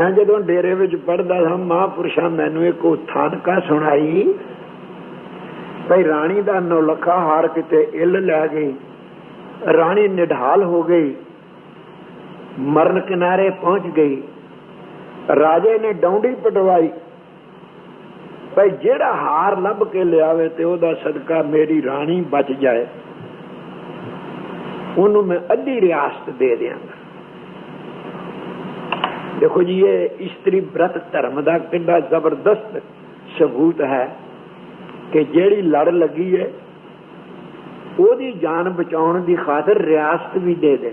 ਮੈਂ ਜਦੋਂ ਡੇਰੇ ਵਿੱਚ ਪੜਦਾ ਹਾਂ ਮਹਾਪੁਰਸ਼ਾਂ ਮੈਨੂੰ ਇੱਕ ਉਥਾਨਕਾ ਸੁਣਾਈ। ਭਈ ਰਾਣੀ ਦਾ ਨੌਲਖਾ ਹਾਰ ਕਿਤੇ ਇਲ ਲੈ ਗਈ। ਰਾਣੀ ਨਿਢਾਲ ਹੋ ਗਈ। ਮਰਨ ਕਿਨਾਰੇ ਪਹੁੰਚ ਗਈ। ਰਾਜੇ ਨੇ ਡੌਂਡੀ ਪਟਵਾਈ। ਭਈ ਜਿਹੜਾ ਹਾਰ ਲੱਭ ਕੇ ਲਿਆਵੇ ਤੇ ਉਹਦਾ ਸਦਕਾ ਮੇਰੀ ਰਾਣੀ ਬਚ ਜਾਏ। ਉਹਨੂੰ ਮੈਂ ਅੱਧੀ ਰਿਆਸਤ ਦੇ ਦਿਆਂਗਾ। ਦੇਖੋ ਜੀ, ਇਹ ਇਸਤਰੀ ਬ੍ਰਤ ਧਰਮ ਦਾ ਕਿੰਨਾ ਜ਼ਬਰਦਸਤ ਸਬੂਤ ਹੈ ਕਿ ਜਿਹੜੀ ਲੜ ਲੱਗੀ ਹੈ ਉਹਦੀ ਜਾਨ ਬਚਾਉਣ ਦੀ ਖਾਤਰ ਰਿਆਸਤ ਵੀ ਦੇ ਦੇ।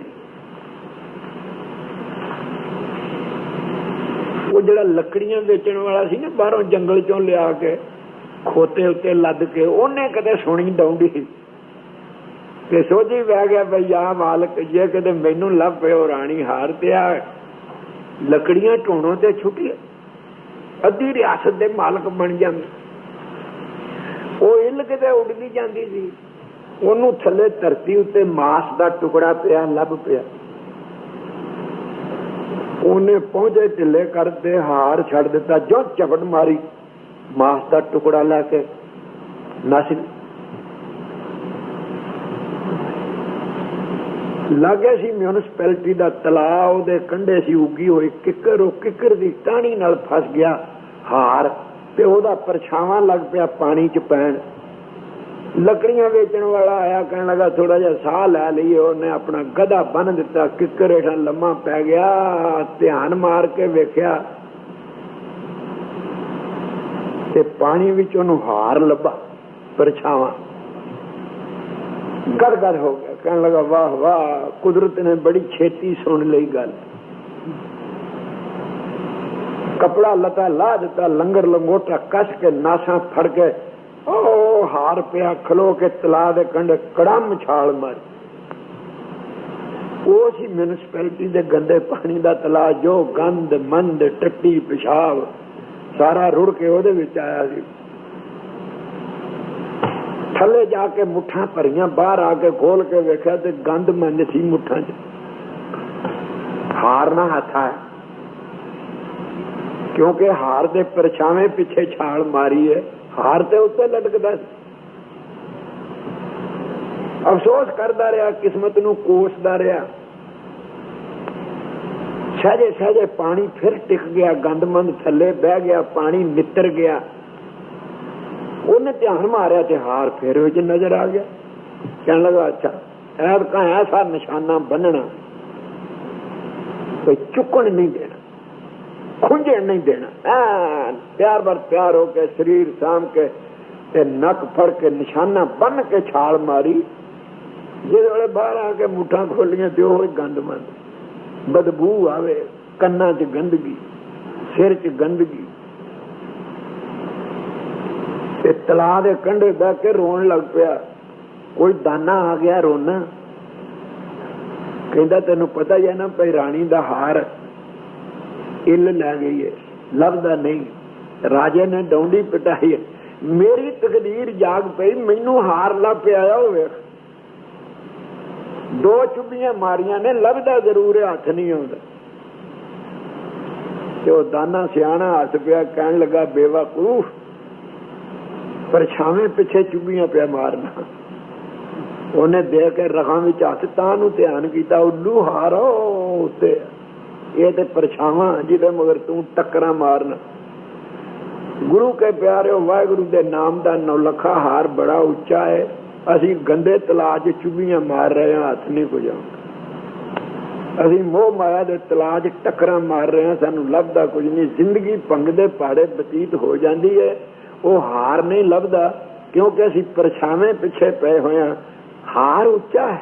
ਉਹ ਜਿਹੜਾ ਲੱਕੜੀਆਂ ਵੇਚਣ ਵਾਲਾ ਸੀ ਨਾ, ਬਾਹਰੋਂ ਜੰਗਲ ਚੋਂ ਲਿਆ ਕੇ, ਖੋਤੇ ਉੱਤੇ ਲੱਦ ਕੇ, ਉਹਨੇ ਕਦੇ ਸੁਣੀ ਡੌਂਡੀ? ਤੇ ਸੋਚੀ ਬਹਿ ਗਿਆ, ਬਈ ਆ ਮਾਲਕ, ਜੇ ਕਦੇ ਮੈਨੂੰ ਲੱਭ ਪਿਓ, ਰਾਣੀ ਹਾਰ ਤੇ ਆ। ਲੱਕੜੀਆਂ ਢੋਣੋਂ ਤੇ ਛੁੱਟੀ ਅੱਧੀ ਰਿਆਸਤ ਦੇ ਮਾਲਕ ਬਣ ਜਾਂਦੇ। ਉਹ ਇੱਲ ਕਿਤੇ ਉੱਡਦੀ ਜਾਂਦੀ ਸੀ। ਉਹਨੂੰ ਥੱਲੇ ਧਰਤੀ ਉੱਤੇ ਮਾਸ ਦਾ ਟੁਕੜਾ ਪਿਆ, ਲੱਭ ਪਿਆ। ਉਹਨੇ ਪਹੁੰਚੇ ਢਿੱਲੇ ਕਰਦੇ ਹਾਰ ਛੱਡ ਦਿੱਤਾ, ਜੋ ਝਪਟ ਮਾਰੀ, ਮਾਸ ਦਾ ਟੁਕੜਾ ਲੈ ਕੇ ਨਸ ਲੱਗੇ ਸੀ ਮਿਊਨਿਸਪੈਲਿਟੀ ਦਾ ਤਲਾਅ, ਉਹਦੇ ਕੰਢੇ ਸੀ ਉੱਗੀ ਹੋਈ ਕਿੱਕਰ, ਉਹ ਕਿੱਕਰ ਦੀ ਟਾਣੀ ਨਾਲ ਫਸ ਗਿਆ ਹਾਰ ਤੇ ਉਹਦਾ ਪਰਛਾਵਾਂ ਲੱਗ ਪਿਆ ਪਾਣੀ 'ਚ ਪੈਣ। ਲੱਕੜੀਆਂ ਵੇਚਣ ਵਾਲਾ ਆਇਆ, ਕਹਿਣ ਲੱਗਾ ਥੋੜਾ ਜਿਹਾ ਸਾਹ ਲੈ ਲਈਏ। ਉਹਨੇ ਆਪਣਾ ਗਧਾ ਬੰਨ ਦਿੱਤਾ, ਕਿੱਕਰ ਹੇਠਾਂ ਲੰਮਾ ਪੈ ਗਿਆ, ਧਿਆਨ ਮਾਰ ਕੇ ਵੇਖਿਆ ਤੇ ਪਾਣੀ ਵਿੱਚ ਉਹਨੂੰ ਹਾਰ ਲੱਭਾ ਪਰਛਾਵਾਂ। ਗੜ ਗੜ ਹੋ ਗਿਆ ਕਹਿਣ ਲੱਗਾ ਵਾਹ ਵਾਹ ਕੁਦਰਤ ਨੇ ਬੜੀ ਛੇਤੀ ਸੁਣ ਲਈ ਗੱਲ ਕਪੜਾ ਲਤਾ ਲਾ ਦਿੱਤਾ ਲੰਗਰ ਲੰਗੋਟਾ ਕਸ ਕੇ ਨਾਸਾਂ ਫੜ ਕੇ ਉਹ ਹਾਰ ਪਿਆ ਖਲੋ ਕੇ ਤਲਾ ਦੇ ਕੰਢੇ ਕੜਮ ਛਾਲ ਮਾਰੀ ਉਹ ਸੀ ਮਿਊਨਿਸਪੈਲਿਟੀ ਦੇ ਗੰਦੇ ਪਾਣੀ ਦਾ ਤਲਾ ਜੋ ਗੰਦ ਮੰਦ ਟੱਟੀ ਪਿਸ਼ਾਬ ਸਾਰਾ ਰੁੜ ਕੇ ਉਹਦੇ ਵਿੱਚ ਆਇਆ ਸੀ ਥੱਲੇ ਜਾ ਕੇ ਮੁੱਠਾਂ ਭਰੀਆਂ, ਬਾਹਰ ਆ ਕੇ ਖੋਲ ਕੇ ਵੇਖਿਆ ਤੇ ਗੰਦ ਮੰਨ ਸੀ ਮੁੱਠਾਂ 'ਚ। ਹਾਰ ਨਾ ਹੱਥਾ ਕਿਉਂਕਿ ਹਾਰ ਦੇ ਪਰਛਾਵੇਂ ਪਿੱਛੇ ਛਾਲ ਮਾਰੀ ਹੈ। ਹਾਰ ਤੇ ਉੱਤੇ ਲਟਕਦਾ ਸੀ। ਅਫਸੋਸ ਕਰਦਾ ਰਿਹਾ, ਕਿਸਮਤ ਨੂੰ ਕੋਸਦਾ ਰਿਹਾ। ਸਹਜੇ ਸਹਜੇ ਪਾਣੀ ਫਿਰ ਟਿਕ ਗਿਆ, ਗੰਦਮੰਦ ਥੱਲੇ ਬਹਿ ਗਿਆ, ਪਾਣੀ ਨਿੱਤਰ ਗਿਆ। ਉਹਨੇ ਧਿਆਨ ਮਾਰਿਆ ਤੇ ਹਾਰ ਫੇਰ ਵਿੱਚ ਨਜ਼ਰ ਆ ਗਿਆ। ਕਹਿਣ ਲੱਗਾ, ਅੱਛਾ ਐਰ ਕਾ ਐਸਾ ਨਿਸ਼ਾਨਾ ਬੰਨਣਾ ਕੋਈ ਚੁੱਕਣ ਨਹੀਂ ਦੇਣਾ, ਖੁੰਝਣ ਨਹੀਂ ਦੇਣਾ। ਐ ਪਿਆਰ ਬਰ ਪਿਆਰ ਹੋ ਕੇ, ਸਰੀਰ ਸਾਮ ਕੇ ਤੇ ਨੱਕ ਫੜ ਕੇ ਨਿਸ਼ਾਨਾ ਬੰਨ ਕੇ ਛਾਲ ਮਾਰੀ। ਜਿਹਦੇ ਵੇਲੇ ਬਾਹਰ ਆ ਕੇ ਮੁੱਠਾਂ ਖੋਲੀਆਂ ਤੇ ਉਹ ਗੰਦ ਮੰਦ। ਬਦਬੂ ਆਵੇ, ਕੰਨਾਂ 'ਚ ਗੰਦਗੀ, ਸਿਰ 'ਚ ਗੰਦਗੀ ਤੇ ਤਲਾ ਦੇ ਕੰਢੇ ਬਹਿ ਕੇ ਰੋਣ ਲੱਗ ਪਿਆ। ਕੋਈ ਦਾਨਾ ਆ ਗਿਆ ਰੋਣਾ। ਕਹਿੰਦਾ, ਤੈਨੂੰ ਪਤਾ ਹੀ ਹੈ ਨਾ, ਭਈ ਰਾਣੀ ਦਾ ਹਾਰ ਇੱਲ ਲੈ ਗਈ ਹੈ ਲੱਭਦਾ ਨਹੀਂ। ਰਾਜੇ ਨੇ ਡੌਂਡੀ ਪਟਾਈ ਮੇਰੀ ਤਕਦੀਰ ਜਾਗ ਪਈ, ਮੈਨੂੰ ਹਾਰ ਲੱਭ ਪਿਆ ਹੋਵੇ ਦੋ ਚੁੱਭੀਆਂ ਮਾਰੀਆਂ ਨੇ, ਲੱਭਦਾ ਜ਼ਰੂਰ ਹੱਥ ਨਹੀਂ ਆਉਂਦਾ। ਤੇ ਉਹ ਦਾਨਾ ਸਿਆਣਾ ਹੱਥ ਪਿਆ, ਕਹਿਣ ਲੱਗਾ, ਬੇਵਕੂਫ ਪਰਛਾਵੇਂ ਪਿੱਛੇ ਚੁੱਭੀਆਂ ਪਿਆ ਮਾਰਨਾ। ਉਹਨੇ ਦੇ ਕੇ ਰਖਾਂ ਵਿੱਚ ਹੱਥ ਤਾਂ ਨੂੰ ਧਿਆਨ ਕੀਤਾ ਉੱਲੂ ਹਾਰੋ ਉੱਤੇ। ਇਹ ਤੇ ਪਰਛਾਵਾਂ ਜਿਹਦੇ ਮਗਰ ਤੂੰ ਟੱਕਰਾਂ ਮਾਰਨ। ਗੁਰੂ ਕੇ ਪਿਆਰਿਓ, ਵਾਹਿਗੁਰੂ ਦੇ ਨਾਮ ਦਾ ਨੌਲਖਾ ਹਾਰ ਬੜਾ ਉੱਚਾ ਹੈ। ਅਸੀਂ ਗੰਦੇ ਤਲਾਅ 'ਚ ਚੁੱਭੀਆਂ ਮਾਰ ਰਹੇ ਹਾਂ, ਹੱਥ ਨਹੀਂ ਕੁਝ ਅਸੀਂ ਮੋਹ ਮਾਇਆ ਦੇ ਤਲਾਅ 'ਚ ਟੱਕਰਾਂ ਮਾਰ ਰਹੇ ਹਾਂ, ਸਾਨੂੰ ਲੱਭਦਾ ਕੁਝ ਨਹੀਂ। ਜ਼ਿੰਦਗੀ ਪੰਗਦੇ ਪਾੜੇ ਬਤੀਤ ਹੋ ਜਾਂਦੀ ਹੈ। ਉਹ ਹਾਰ ਨਹੀਂ ਲੱਭਦਾ ਕਿਉਂਕਿ ਅਸੀਂ ਪਰਛਾਵੇਂ ਪਿੱਛੇ ਪਏ ਹੋਏ ਹਾਂ। ਹਾਰ ਉੱਚਾ ਹੈ।